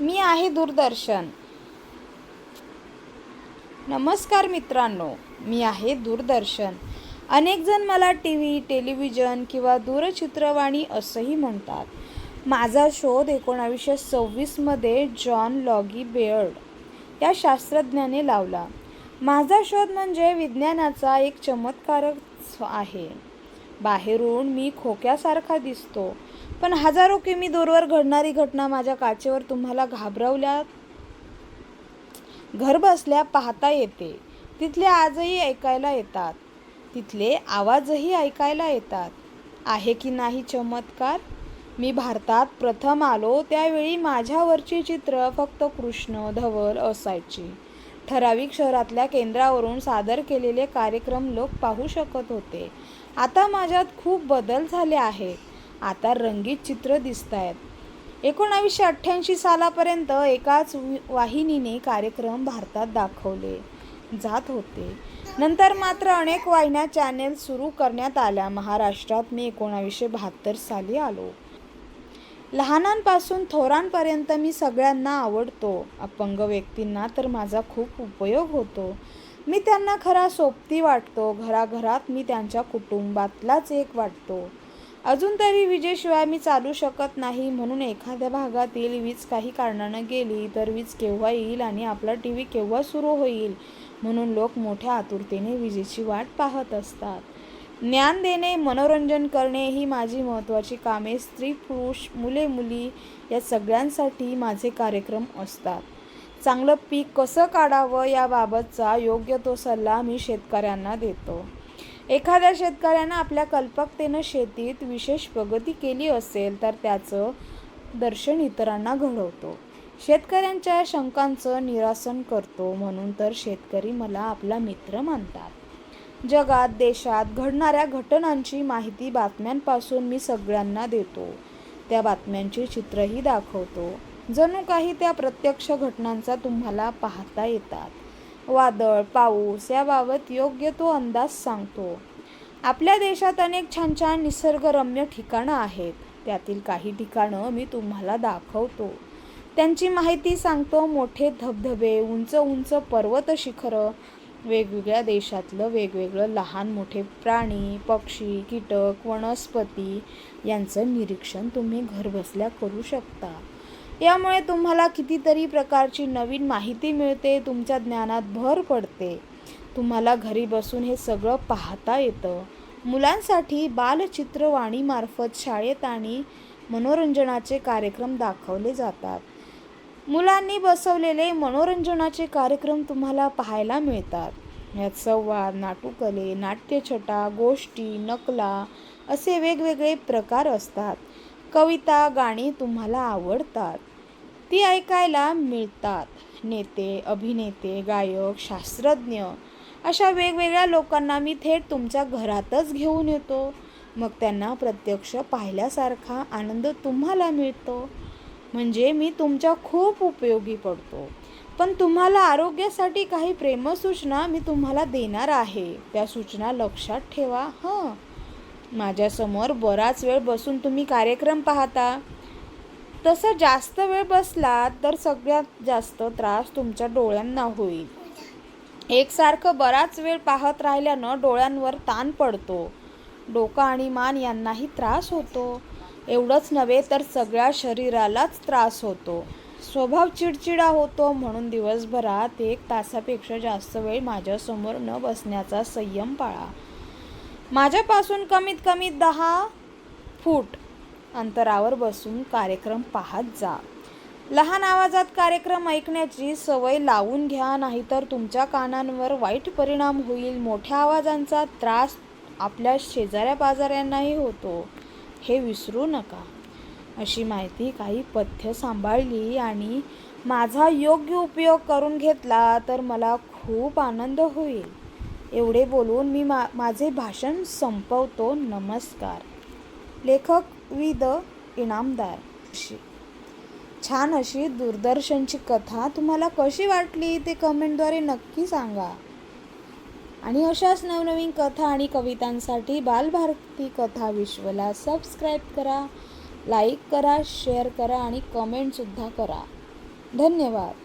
मी आहे दूरदर्शन. नमस्कार मित्रांनो मी आहे दूरदर्शन. अनेक जण मला टी व्ही टेलिव्हिजन किंवा दूरचित्रवाणी असंही म्हणतात. माझा शोध एकोणावीसशे सव्वीसमध्ये जॉन लॉगी बेअर्ड या शास्त्रज्ञाने लावला. माझा शोध म्हणजे विज्ञानाचा एक चमत्कारच आहे. बाहेरून मी खोक्यासारखा दिसतो. पण हजारो किमी दूरवर घडणारी घटना माझ्या काचेवर तुम्हाला घाबरवल्या घर बसल्या पाहता येते. तिथले आजही ऐकायला येतात. तिथले आवाजही ऐकायला येतात. आहे की नाही चमत्कार? मी भारतात प्रथम आलो त्यावेळी माझ्यावरची चित्र फक्त कृष्ण धवल असायची. ठराविक शहरातल्या केंद्रावरून सादर केलेले कार्यक्रम लोक पाहू शकत होते. आता माझ्यात खूप बदल झाले आहेत. आता रंगीत चित्र दिसत आहेत एकोणावीसशे अठ्ठ्याऐंशी सालापर्यंत एकाच वि- वाहिनीने कार्यक्रम भारतात दाखवले जात होते. नंतर मात्र अनेक वाहिन्या चॅनेल सुरू करण्यात आल्या. महाराष्ट्रात मी एकोणावीसशे बहात्तर साली आलो. लहानांपासून थोरांपर्यंत मी सगळ्यांना आवडतो. अपंग व्यक्तींना तर माझा खूप उपयोग होतो. मी त्यांना खरा सोबती वाटतो. घराघरात मी त्यांच्या कुटुंबातलाच एक वाटतो. अजून तरी विजेशिवाय मी चालू शकत नाही म्हणून एखाद्या भागातील वीज काही कारणानं गेली तर वीज केव्हा येईल आणि आपला टी व्ही केव्हा सुरू होईल? म्हणून लोक मोठ्या आतुरतेने विजेची वाट पाहत असतात. ज्ञान देणे मनोरंजन करणे ही माझी महत्त्वाची कामे. स्त्री पुरुष मुले मुली या सगळ्यांसाठी माझे कार्यक्रम असतात. चांगलं पीक कसं काढावं याबाबतचा योग्य तो सल्ला मी शेतकऱ्यांना देतो. एखाद्या शेतकऱ्यानं आपल्या कल्पकतेनं शेतीत विशेष प्रगती केली असेल तर त्याचं दर्शन इतरांना घडवतो. शेतकऱ्यांच्या शंकांचं निरासन करतो म्हणून तर शेतकरी मला आपला मित्र मानतात. जगात देशात घडणाऱ्या घटनांची माहिती बातम्यांपासून मी सगळ्यांना देतो. त्या बातम्यांची चित्रही दाखवतो. जणू काही त्या प्रत्यक्ष घटनांचा तुम्हाला पाहता येतात. वादळ पाऊस याबाबत योग्य तो अंदाज सांगतो. आपल्या देशात अनेक छान छान निसर्गरम्य ठिकाणं आहेत. त्यातील काही ठिकाणं मी तुम्हाला दाखवतो. त्यांची माहिती सांगतो. मोठे धबधबे उंच उंच पर्वत शिखरं वेगवेगळ्या देशातलं वेगवेगळं लहान मोठे प्राणी पक्षी कीटक वनस्पती यांचं निरीक्षण तुम्ही घरबसल्या करू शकता. यामुळे तुम्हाला कितीतरी प्रकारची नवीन माहिती मिळते तुमच्या ज्ञानात भर पडते. तुम्हाला घरी बसून हे सगळं पाहता येतं. मुलांसाठी बालचित्रवाणीमार्फत शाळेत आणि मनोरंजनाचे कार्यक्रम दाखवले जातात. मुलांनी बसवलेले मनोरंजनाचे कार्यक्रम तुम्हाला पाहायला मिळतात. यात संवाद नाटुकले नाट्यछटा गोष्टी नकला असे वेगवेगळे प्रकार असतात. कविता गाणी तुम्हाला आवडतात. ती ऐकायला मिळतात. नेते अभिनेते गायक शास्त्रज्ञ अशा वेगवेगळ्या लोकांना मी थेट तुमच्या घरातच घेऊन येतो. मग त्यांना प्रत्यक्ष पाहिल्यासारखा आनंद तुम्हाला मिळतो. म्हणजे मी तुमच्या खूप उपयोगी पडतो. पण तुम्हाला आरोग्यासाठी काही प्रेमसूचना मी तुम्हाला देणार आहे. त्या सूचना लक्षात ठेवा. हं. माझ्यासमोर बराच वेळ बसून तुम्ही कार्यक्रम पाहता. तसं जास्त वेळ बसलात तर सगळ्यात जास्त त्रास तुमच्या डोळ्यांना होईल. एकसारखं बराच वेळ पाहत राहिल्यानं डोळ्यांवर ताण पडतो. डोकं आणि मान यांनाही त्रास होतो. एवढंच नव्हे तर सगळ्या शरीरालाच त्रास होतो. स्वभाव चिडचिडा होतो म्हणून दिवसभरात एक तासापेक्षा जास्त वेळ माझ्यासमोर न बसण्याचा संयम पाळा. माझ्यापासून कमीत कमी दहा फूट अंतरावर बसून कार्यक्रम पाहत जा. लहान आवाजात कार्यक्रम ऐकण्याची सवय लावून घ्या नाहीतर तुमच्या कानांवर वाईट परिणाम होईल. मोठ्या आवाजांचा त्रास आपल्या शेजाऱ्या पाजाऱ्यांनाही होतो. हे विसरू नका. अशी माहिती काही पथ्य सांभाळली आणि माझा योग्य उपयोग करून घेतला तर मला खूप आनंद होईल. एवढे बोलून मी मा माझे भाषण संपवतो. नमस्कार. लेखक वि द इनामदार अशी छान अशी दूरदर्शनची कथा तुम्हाला कशी वाटली ते कमेंटद्वारे नक्की सांगा. आणि अशाच नवनवीन कथा आणि कवितांसाठी बालभारती कथा विश्वला सबस्क्राईब करा लाईक करा शेअर करा आणि कमेंटसुद्धा करा. धन्यवाद.